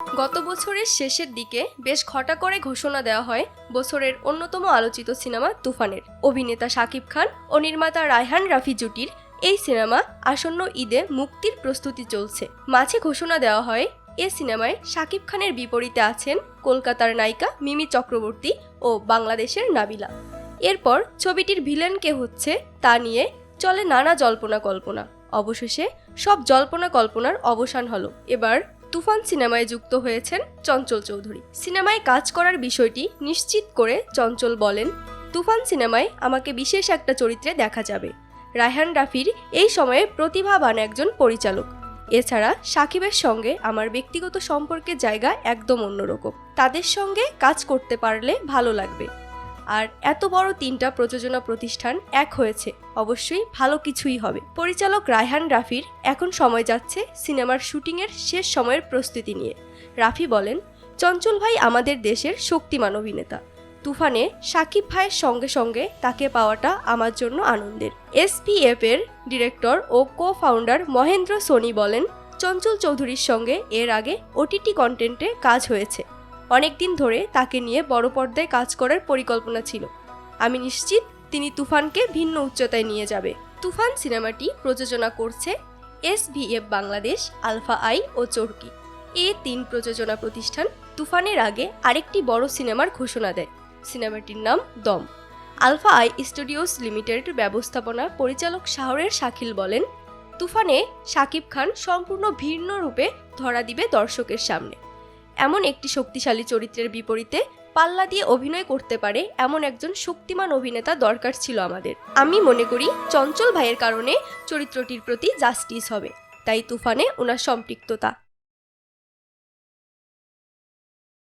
গত বছরের শেষের দিকে বেশ ঘটা করে ঘোষণা দেওয়া হয় বছরের অন্যতম আলোচিত সিনেমা তুফানের। অভিনেতা শাকিব খান ও নির্মাতা রায়হান রাফি জুটির এই সিনেমা আসন্ন ঈদে মুক্তির প্রস্তুতি চলছে। মাঝে ঘোষণা দেওয়া হয়, এ সিনেমায় শাকিব খানের বিপরীতে আছেন কলকাতার নায়িকা মিমি চক্রবর্তী ও বাংলাদেশের নাবিলা। এরপর ছবিটির ভিলেন কে হচ্ছে তা নিয়ে চলে নানা জল্পনা কল্পনা। অবশেষে সব জল্পনা কল্পনার অবসান হলো। এবার তুফান সিনেমায় যুক্ত হয়েছেন চঞ্চল চৌধুরী। সিনেমায় কাজ করার বিষয়টি নিশ্চিত করে চঞ্চল বলেন, তুফান সিনেমায় আমাকে বিশেষ একটা চরিত্রে দেখা যাবে। রায়হান রাফির এই সময়ে প্রতিভাবান একজন পরিচালক। এছাড়া সাকিবের সঙ্গে আমার ব্যক্তিগত সম্পর্কের জায়গা একদম অন্যরকম। তাদের সঙ্গে কাজ করতে পারলে ভালো লাগবে। আর এত বড় তিনটা প্রযোজনা প্রতিষ্ঠান এক হয়েছে। অবশ্যই ভালো কিছুই হবে। পরিচালক রায়হান রাফির এখন সময় যাচ্ছে সিনেমার শুটিংয়ের শেষ সময়ের প্রস্তুতি নিয়ে। রাফি বলেন, চঞ্চল ভাই আমাদের দেশের শক্তিমান অভিনেতা। তুফানে সাকিব ভাইয়ের সঙ্গে সঙ্গে তাকে পাওয়াটা আমার জন্য আনন্দের। এসপিএফ এর ডিরেক্টর ও কো ফাউন্ডার মহেন্দ্র সোনি বলেন, চঞ্চল চৌধুরীর সঙ্গে এর আগে ওটিটি কন্টেন্টে কাজ হয়েছে। অনেকদিন ধরে তাকে নিয়ে বড় পর্দায় কাজ করার পরিকল্পনা ছিল। আমি নিশ্চিত তিনি তুফানকে ভিন্ন উচ্চতায় নিয়ে যাবে। তুফান সিনেমাটি প্রযোজনা করছে এসভিএফ বাংলাদেশ, আলফা আই ও চরকি। এ তিন প্রযোজনা প্রতিষ্ঠান তুফানের আগে আরেকটি বড় সিনেমার ঘোষণা দেয়। সিনেমাটির নাম দম। আলফা আই স্টুডিওস লিমিটেড ব্যবস্থাপনা পরিচালক শাহরের শাকিল বলেন, তুফানে শাকিব খান সম্পূর্ণ ভিন্ন রূপে ধরা দিবে দর্শকের সামনে। এমন একটি শক্তিশালী চরিত্রের বিপরীতে পাল্লা দিয়ে অভিনয় করতে পারে এমন একজন শক্তিমান অভিনেতা দরকার ছিল আমাদের। আমি মনে করি চঞ্চল ভাইয়ের কারণে চরিত্রটির প্রতি জাস্টিস হবে, তাই তুফানে ওনার সম্পৃক্ততা।